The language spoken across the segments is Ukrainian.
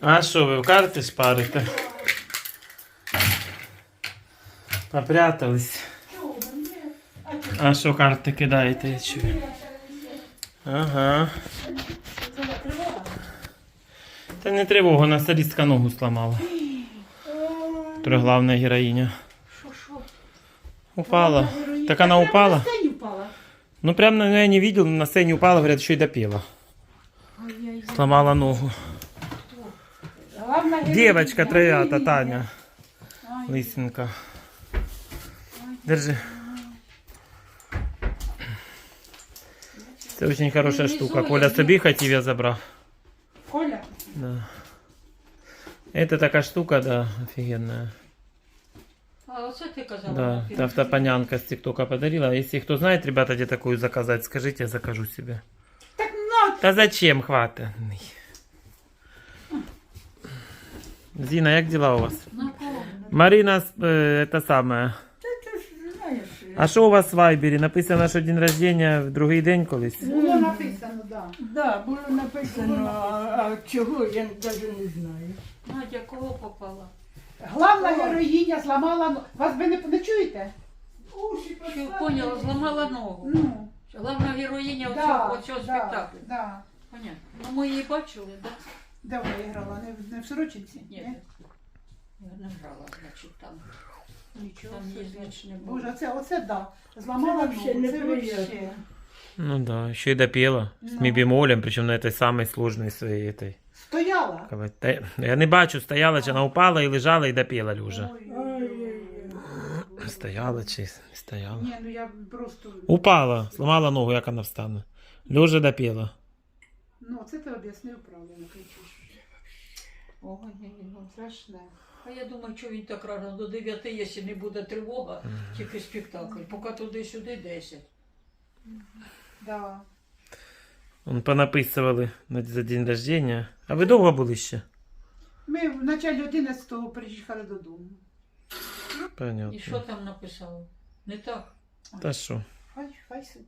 А що ви в карти шпарите? Попрятались. А що карти кидаєте, я чую? Ага. Та не тривога, насадистка ногу сломала. Трехглавная героиня. Що, що? Упала. Так она упала? На сцені. Ну прям на я не видел, на сцене упала, говорят, и допела. Ай-яй-яй. Сломала ногу. Главна героїня. Девочка троята, Ай. Таня. Ай. Лысинка. Держи. Это очень хорошая штука. Коля собі хотів, я забрав. Коля, Да. Это такая штука, да, офигенная. а оце ти казала? Да, на это фільмі? автопонянка с ТикТока подарила. Если кто знает, ребята, где такую заказать, скажите, я закажу себе. Так на, Да зачем, хватит? Зина, як дела у вас? на кого? Марина, э, это самое. Ти ж знаєш. А що у вас в Вайбері? Написано, що день рождення в другий день колись? Було написано, да. Да, було написано, а, а чого я навіть не знаю. Надя, кого попала? Главна героїня зламала ногу. Вас ви не, не чуєте? Уші Що поняла, зламала ногу. Ну, Главна героїня да, оцього, оцього да, спектаклю. Да. Понятно. Ну ми її бачили, так? Де вона грала? Не, в- не в Сорочинці? Ні. Я не грала, значить, там. Нічого. Там її, собі. значить, не було. Боже, це оце да. Зламала Це ногу. вообще Це неприємно. вообще. Ну да, еще и допела. С Ну. ми бемолем, причем на этой самой сложной своей этой. Стояла. как бы, та- Я не бачу, стояла, чи вона упала і лежала, і допела уже. Ой, Ай-яй-яй. Стояла чи не стояла. Ні, ну я просто. Упала, сломала ногу, як вона встане. Лежа допела. Ну, це ти об'яснив правильно, кричиш. Ой, ой. Страшне. А я думаю, що він так рано до 9, якщо не буде тривога, тільки спектакль. Поки туди-сюди 10. Да. Он понаписували на- за день рождения. А ви довго були ще? Ми в началі 11-го приїхали додому. Понятно. І що там написали? Не так. Та що? Хай, хай собі.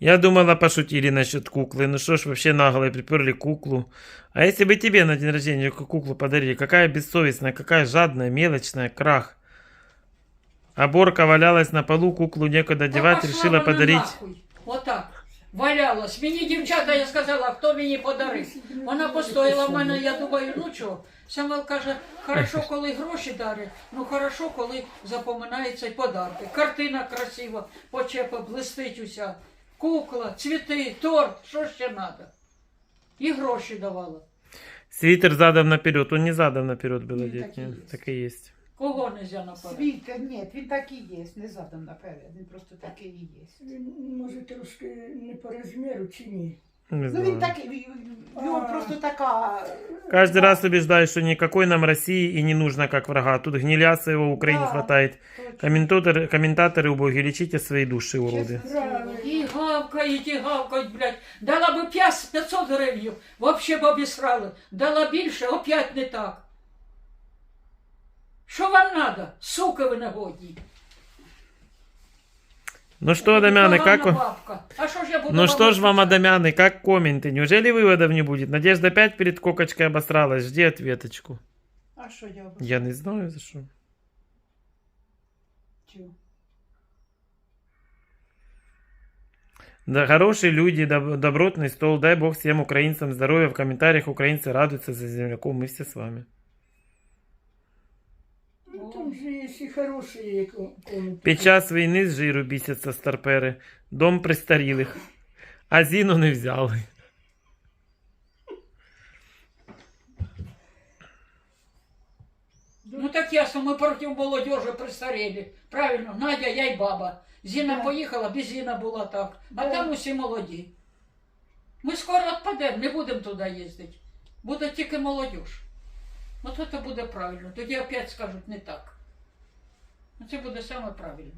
Я думала, пошутили насчет куклы. Ну что ж, вообще наглые приперли куклу. А если бы тебе на день рождения ку- куклу подарили, какая бессовестная, какая жадная, мелочная, крах. А Борка валялась на полу, куклу некуда девать, Та пошла решила вона подарить. нахуй. Отак. Валялась. Мені дівчата, я сказала, хто мені подарив. Вона постояла в мене, я думаю, ну чого. Самвел каже, хорошо, коли гроші дарять, ну хорошо, коли запоминаються й подарки. Картина красива, почепа, блистить уся. Кукла, цвіти, торт, що ще треба. І гроші давала. Свитер задом наперед. Он не задом наперед был Ну, одет. так и нет. есть. Так и есть. Кого не можна наперед? Світ, ні, він так і є, не задом наперед, він просто такий і є. Він, Може трошки не по розміру чи ні? Не Ну знаю. він такий, він- в нього А. просто така. Каждый раз убеждаюсь, что никакой нам России и не нужно как врага. Тут гниляса его в Украине Да. хватает. точно. Комментаторы, комментаторы убоги, лечите свои души, уроды. Чесне слово. Правильно. І гавкають, і гавкають, блядь. Дала би 5 500 гривень, вообще б обісрали. Дала більше, опять не так. Що вам надо, суки ви негодні? Ну что, Адамяны, Погана как вам? бабка. А що ж я буду Ну что ж вам, отвечать? Адамяны, как комменты? Неужели выводов не будет? Надежда опять перед кокочкой обосралась. Жди ответочку. А що я Я не знаю за что. обчу? Да, хорошие люди, доб- добротный стол. Дай бог всем украинцам здоровья. В комментариях украинцы радуются за земляков. Мы все с вами. Ну там же є і хороші є ко- коменти. Під час війни з жиру бісяться старпери. Дом престарілих. А Зіну не взяли. Ну так ясно, ми проти молодежи пристарели. Правильно, Надя, я й баба. Зіна Да. поїхала, без Зіна була так. А Да. там усі молоді. Ми скоро відпадемо, не будемо туди їздити. Буде тільки молодіж. От це буде правильно. Тоді опять скажуть не так. Ну, Це буде саме правильно.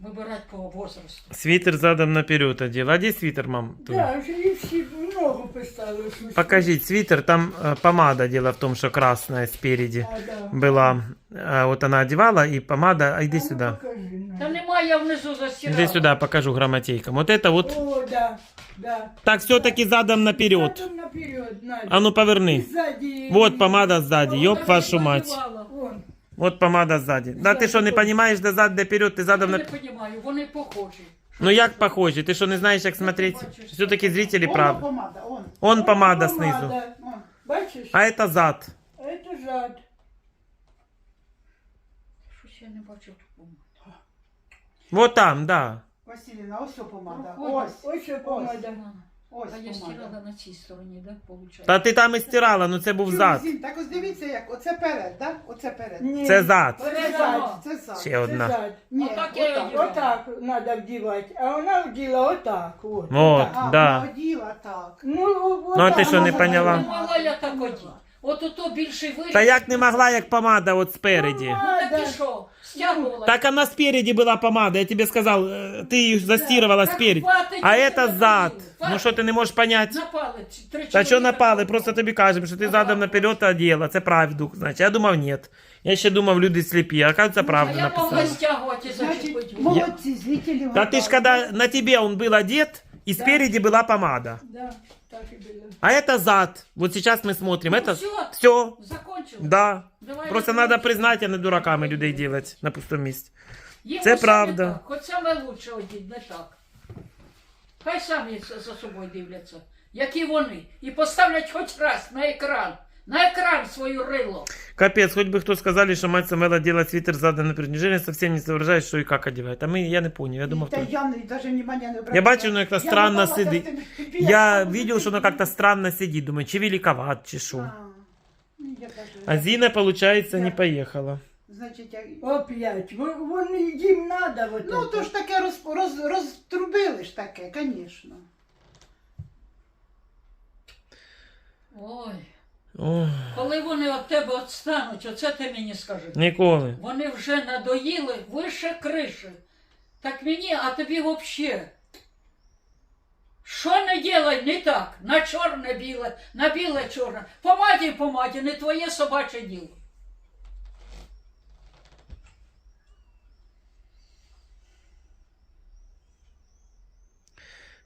Вибирати по возрасту. Свитер задом наперед одел. А где свитер, мам? твой? Да, вже і всі много писали. що- Покажите свитер. Там э, помада. Дело в том, что красная спереди А, да. была. А вот она одевала, и помада... А иди А ну, сюда. покажи, на. Та немає Давай я внизу застирала. Иди сюда, покажу грамотейкам. Вот это вот. О, да, да. Так, все-таки задом наперед. Задом наперед, Надя. А ну поверни. Сзади. Вот помада сзади, ёб Так вашу я мать. малювала. Вон. Вот помада сзади. Да ти що не розумієш, де зад, де вперед, ти задом Я на... не розумію, вони похожі. Ну як похожі? Ти що не знаєш, як смотреть? Все-таки зрителі Воно правы. помада, он. Он помада Помада. снизу. он. Бачиш? А это зад. Это жад. Щось я не бачу тут помади. Вот там, да. Василіна, ось о помада. Проходить. Ось. Ось що помада. Ось А я стирала помада. на цій стороні, так, виходить? Та ти там і стирала, ну це був зад. Зін, Так ось дивіться як. Оце перед, так? Оце перед. Ні. Це зад. Передано. Це зад. Ще Це одна. зад. Ні, Отак я отак. Отак треба вдівати. А вона вділа отак. От. Вот, А, да. вона оділа так. Ну, о- Ну, а отак ти що, не вона поняла? Не могла я так одіти. От ото більший виріс. Та як не могла, як помада от спереді. Ну так і що? Стягувала. Так она спереди была помада, я тебе сказал, э, ты ее застирывала Так спереди. хватить, А я это тебе зад. говорила. Ну Хватить. що ти не можеш понять? Напали. ці Три Та що чоловіка. напали, просто тобі кажемо, що ти задом наперед оділа, це правду, значить. Я думав, ні. Я ще думав, люди сліпі, а оказывается, А правду я могла написали. стягувати і зачепити. Значить, молодці, зрителі. Та ти ж когда на тебе он был одет, и спереди была помада. Да, так і було. А это зад. Вот сейчас мы смотрим. Это Все, все. закончила. Да. Давай Просто розберемося. надо признать, а не дураками людей делать на пустом месте. Їм Це усе правда. не так. Хоч саме лучше одіть, не так. Хай самі за за собою дивляться, які вони. І поставлять хоч раз на екран. На екран свою рило. Капец, хоть бы кто сказали, что мать Самвела делает свитер задан наперед. Неужели совсем не соображает, что и как одевает? А мы, я не понял, я думал, Та кто... я навіть внимання не обращаю. Я бачу, воно як-то Я странно напала сидить. з тим Я біляком. видел, что оно как-то странно сидит. Думаю, чи великоват, чи шо. А, ну, я даже- А Зина, получается, не Я- поехала. Значить, я... Опять. Вон- Вони їм надо вот Ну, это. то ж таке роз, роз, розтрубили ж таке, звісно. Ой, Ох, коли вони від тебе відстануть, оце ти мені скажи. Ніколи. Вони вже надоїли вище криші. Так мені, а тобі взагалі. Що не ділай не так? На чорне біле, на біле чорне. Помаді помаді, не твоє собаче діло.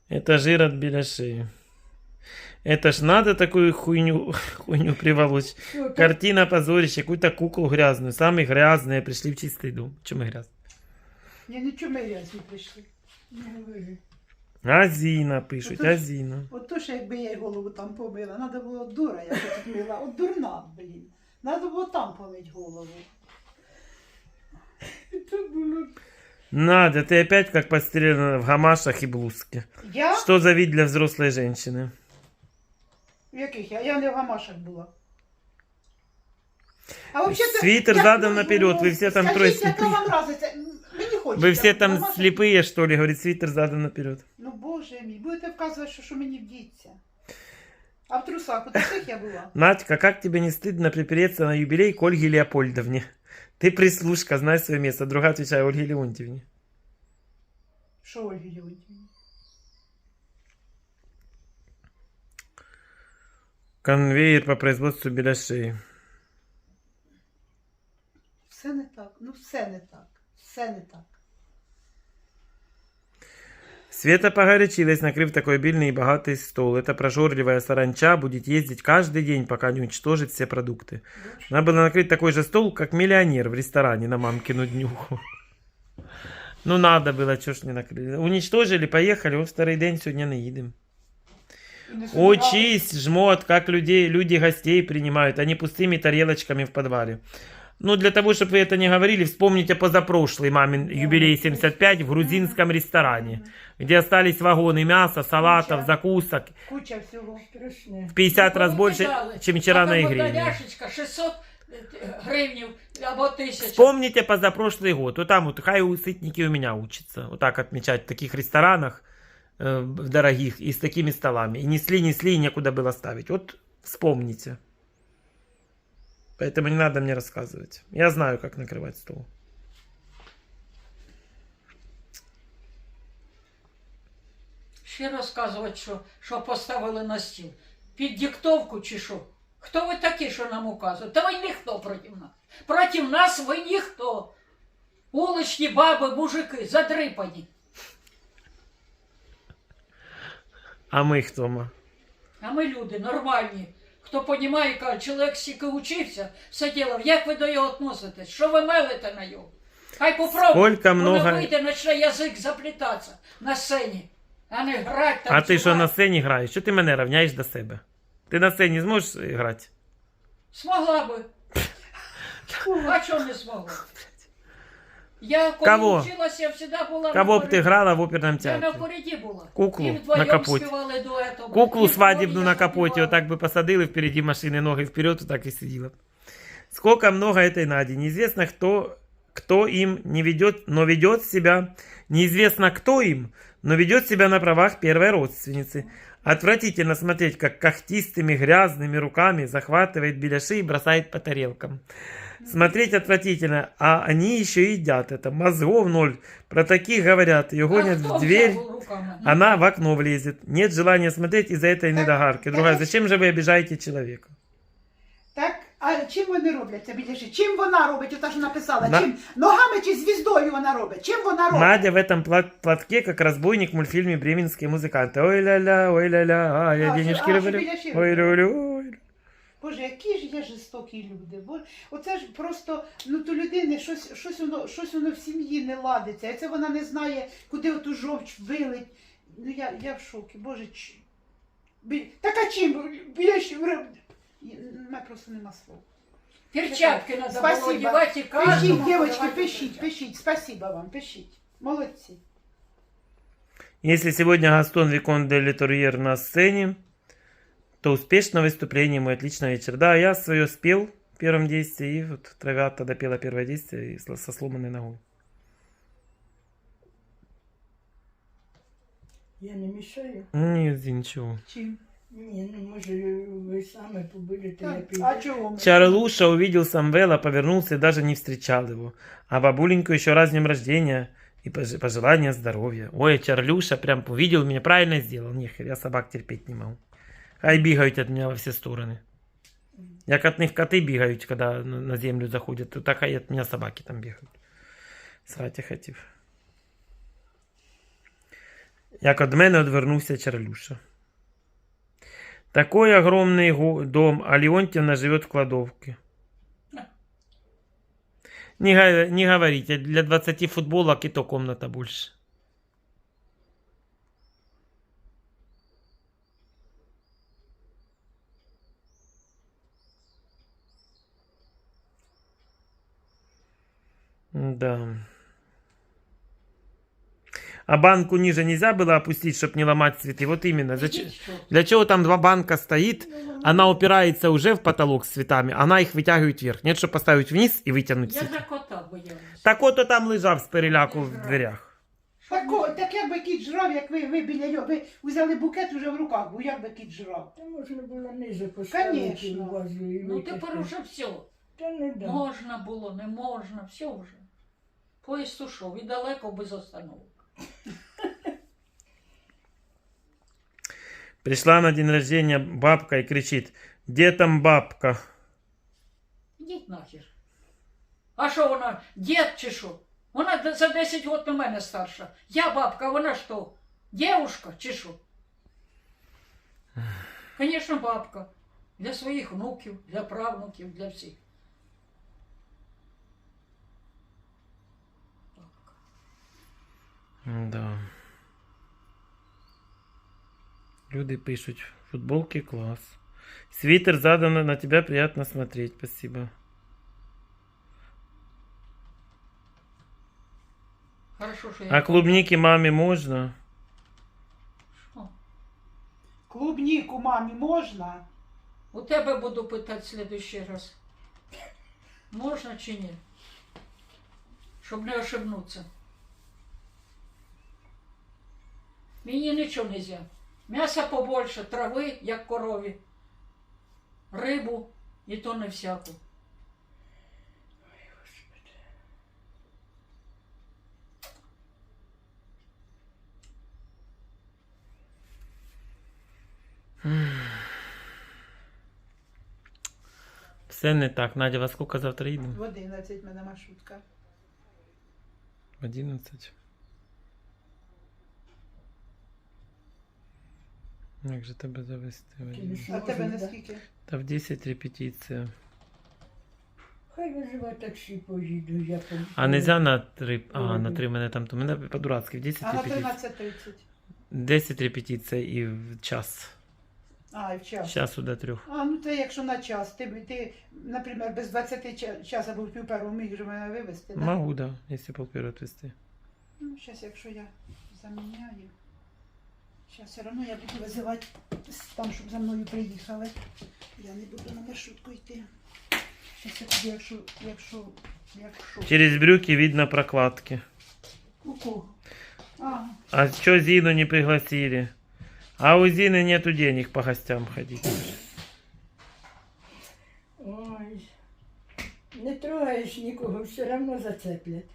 Это жир от беляшей. Это ж надо такую хуйню, хуйню приволочь. Що, так? Картина позорище, какую-то куклу грязную. Самые грязные пришли в чистый дом. Чем мы грязные? Я нічого ми грязні прийшли. Не говори. Азина пишуть, Отож- Азина. От то, що якби я й голову там помила, треба було дура, я тут мила. От дурна, блін. Треба було там помити голову. Це було Надя, ты опять как постелена в гамашах и блузке. Я? Что за вид для взрослой женщины? В яких я? Я не в гамашах була. А вообще-то, Свитер як- задом наперед, ви всі там скажіть, троє яка сліпі. вам разниця? Мені хочеться. Вы все в там гамашах. слепые, что ли? Говорит, свитер задан наперед. Ну, боже мій, будете вказувати, що, що мені вдіться. А в трусах, у таких я була. Надька, как тебе не стыдно припереться на юбилей к Ольге Леопольдовне? Ты прислушка, знай свое место. Другая отвечаю Ольге Леонтьевне. Що Ольги Леонтьєвні? Конвейер по производству беляшей. Все не так. Ну, все не так. Все не так. Света погорячилась, накрыв такой обильный и богатый стол. Эта прожорливая саранча будет ездить каждый день, пока не уничтожит все продукты. Надо было накрыть такой же стол, как миллионер в ресторане на мамкину днюху. Ну надо было, чё ж не накрыли. Уничтожили, поехали, вот второй день сегодня наедем. І не сумнівалась. Учись, жмот, как людей, люди гостей принимают, а не пустыми тарелочками в подвале. Ну, для того, чтобы вы это не говорили, вспомните позапрошлый мамин юбилей 75 в грузинском ресторане, где остались вагоны мяса, салатов, закусок. Куча всього. страшне. В 50 раз Ну, больше, викидали. чем вчера а на там игре. одна ляшечка 600 гривнів або 1000. Вспомните позапрошлый год. Вот там вот хай у сытники у меня учатся. Вот так отмечать в таких ресторанах э, в дорогих и с такими столами. И несли, несли, и некуда было ставить. Вот вспомните. Поэтому не надо мне рассказывать. Я знаю, как накрывать стол. Ще розказувати, що, що поставили на стіл. Під диктовку чи що? Хто ви такі, що нам указуєте? Та ви ніхто проти нас. Проти нас ви ніхто. Уличні баби, мужики, задрипані. А ми хто ма? А ми люди нормальні. Хто понімає, каже, чоловік стільки учився, все ділав. Як ви до його відноситесь? Що ви мелите на його? Хай. Скільки много- Воно вийде, почне язик заплітатися на сцені, а не грати там. А ти що на сцені граєш? Що ти мене рівняєш до себе? Ти на сцені зможеш грати? Смогла би. А чого не змогла? Я коли Кого? вчилася, я завжди була Кого на б ти коридорі. грала в оперному Я на театрі? коріді була. Куклу І на вдвоєм капоті. співали дуетом. Куклу І свадебну вдвоєм на капоті, співали. отак би посадили впереді машини, ноги вперед, так и сидела. Сколько много этой Нади. Неизвестно, кто, кто им не ведет, но ведет себя. Неизвестно, кто им, но ведет себя на правах первой родственницы. Отвратительно смотреть, как когтистыми грязными руками захватывает беляши и бросает по тарелкам. Смотреть отвратительно, а они еще едят это. Мозгов ноль. Про таких говорят, ее А гонят хто в дверь. Она в окно влезет. Нет желания смотреть из-за этой недогарки. Другая, зачем же вы обижаете человека? Так, а чим вони роблять це біляші? Чим вона робить? Ота ж написала. На- Чим? Ногами чи звіздою вона робить? Чим вона робить? Надя в этом пла- платке, как разбойник в мультфильме «Бременские музыканты». Ой-ля-ля, ой-ля-ля, а, я А, денежки що- а, що люблю. біля ще Ой-ля-ля, ой. Боже, які ж є жорстокі люди. Боже, оце ж просто, ну то людини щось, щось, воно, щось воно в сім'ї не ладиться. І це вона не знає, куди оту жовч вилить. Ну я, я в шокі, Боже, чи... Бі... Так а чим? Біля ще... У мене просто нема слов. Перчатки треба було Спасибо. одягати і Пишіть, кожному дівчатки, подавати пишіть, перчатки. пишіть. Спасибо вам, пишіть. Молодці. Если сегодня Гастон Викон де Литурьер на сцене, то успешное выступление, мой отличный вечер. Да, я свое спел в первом действии, и вот Травята допела первое действие и с- со сломанной ногой. Я не мішаю. Нет, ничего. Чим? Ні, ну може ви саме побудете, я піду. а чого? Чарлуша увидел Самвела, повернулся и даже не встречал его. А бабуленьку еще раз с днем рождения и пож- пожелания здоровья. Ой, Чарлюша прям увидел меня, правильно сделал. Нехер, я собак терпеть не могу. Хай бегают от меня во все стороны. Як от них коты бегают, когда на на землю заходят, то так и от меня собаки там бегают. Срать я хотів. Як от мене одвернувся Чарлюша. Такой огромный дом, а Леонтьевна живет в кладовке. Не, не говорите, для 20 футболок и то комната больше. Да. А банку ниже нельзя было опустить, чтобы не ломать цветы? Вот именно. Зачем? Ідіть, що? Для чего там два банка стоит, она упирается уже в потолок с цветами, она их вытягивает вверх. Нет, чтобы поставить вниз и вытянуть Я цветы. за кота боялась. Так ото там лежав з переляку в дверях. Так, о, так як би кіт жрав, як ви, ви біля його, ви взяли букет уже в руках, бо як би кіт жрав. Та можна було ниже поставити Конечно. в вазу і Ну витягти. тепер уже все. Та не да. Можна було, не можна, все вже. Поїзд ушов і далеко без остановок. Пришла на день рождения бабка и кричит, где там бабка? Ідіть нахер. А що вона, дід чи що? Вона д- за 10 років на мене старша. Я бабка, а вона що? Дівушка чи що? Звісно, бабка. Для своїх внуків, для правнуків, для всіх. Да. Люди пишут, футболки класс. Свитер задан на тебя приятно смотреть, спасибо. Хорошо, що я. А клубники маме можно? Що? Клубніку мамі можна? У тебе буду питати в следующий раз. Можна чи ні? Щоб не ошибнутися. Мені нічого не можна. М'яса побольше, трави, як корові. Рибу і то не всяку. Все не так. Надя, во сколько завтра їдемо? В 11 мене маршрутка. В 11. Як же тебе завести? в 11? А тебе наскільки? Та в 10 репетиція. Хай визивай таксі поїду, я по... А нельзя на 3. А, на 3 мене там. То мене по-дурацьки в 10 А на репетицій. 13.30. 10 репетицій і в час. А, і в час. Часу до трьох. А, ну це якщо на час. Ти, ти наприклад, без 20 ча- час або в пів міг же мене вивезти, так? Могу, да, якщо полперу отвести. Ну, зараз, якщо я заміняю. Зараз все одно я буду визивати с- там, щоб за мною приїхали. Я не буду на маршрутку йти. Якщо, якщо, якщо. Через брюки видно прокладки. У кого? А, А что Зину не пригласили? А у Зины нету денег по гостям ходить. Ой. Не трогаєш нікого, все одно зацеплять.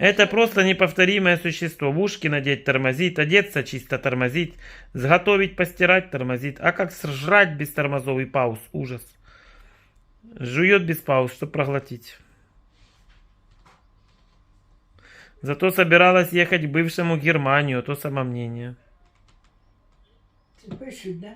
Это просто неповторимое существо. В ушки надеть тормозит, одеться чисто тормозит, сготовить, постирать тормозит. А как сжрать без тормозов и пауз? Ужас. Жует без пауз, чтобы проглотить. Зато собиралась ехать к бывшему Германию, то самомнение. Це пишуть, да?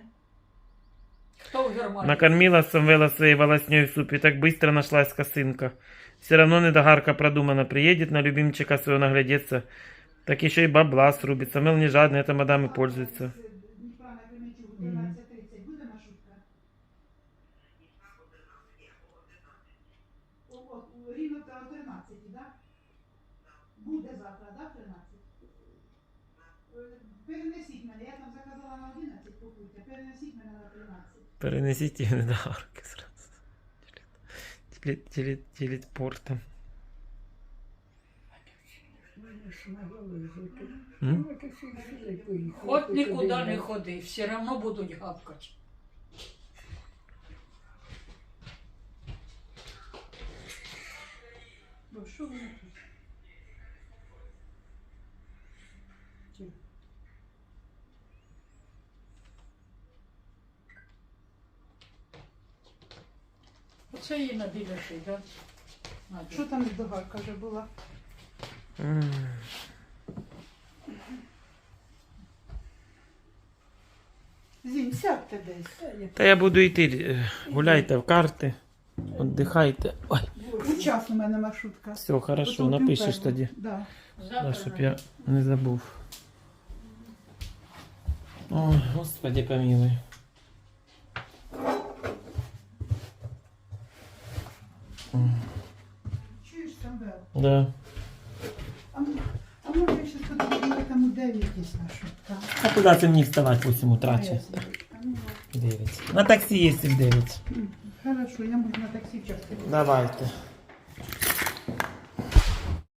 Хто в Германії? Накормила Самвела своей волосней в супе, так быстро нашлась косынка. Все равно недогарка продумана, приедет на любимчика своего наглядеться, так еще и бабла срубит. Самвел не жадный, это мадам и пользуется. Жити. М? Ну, таксі взяли, поїхали, От нікуди не ходи, все одно будуть гавкати. Бо що воно Оце її на біляші, так? Що там з догарка вже була? Зінь, сядьте десь. Та я буду йти, е, гуляйте в карти, віддихайте. Ой, У час у мене маршрутка. все, хорошо, напишеш тоді. Да. Да, щоб я не забув. О, господи помилуй. Чуєш, Самвел? Да. А, м- а може я щас подивлюся, там у 9 є маршрутка? А куди це мені вставати в 8 утра? А, чи? я. А, ну, 9. На таксі є в 9. Хорошо, я можу на таксі часто. Давайте.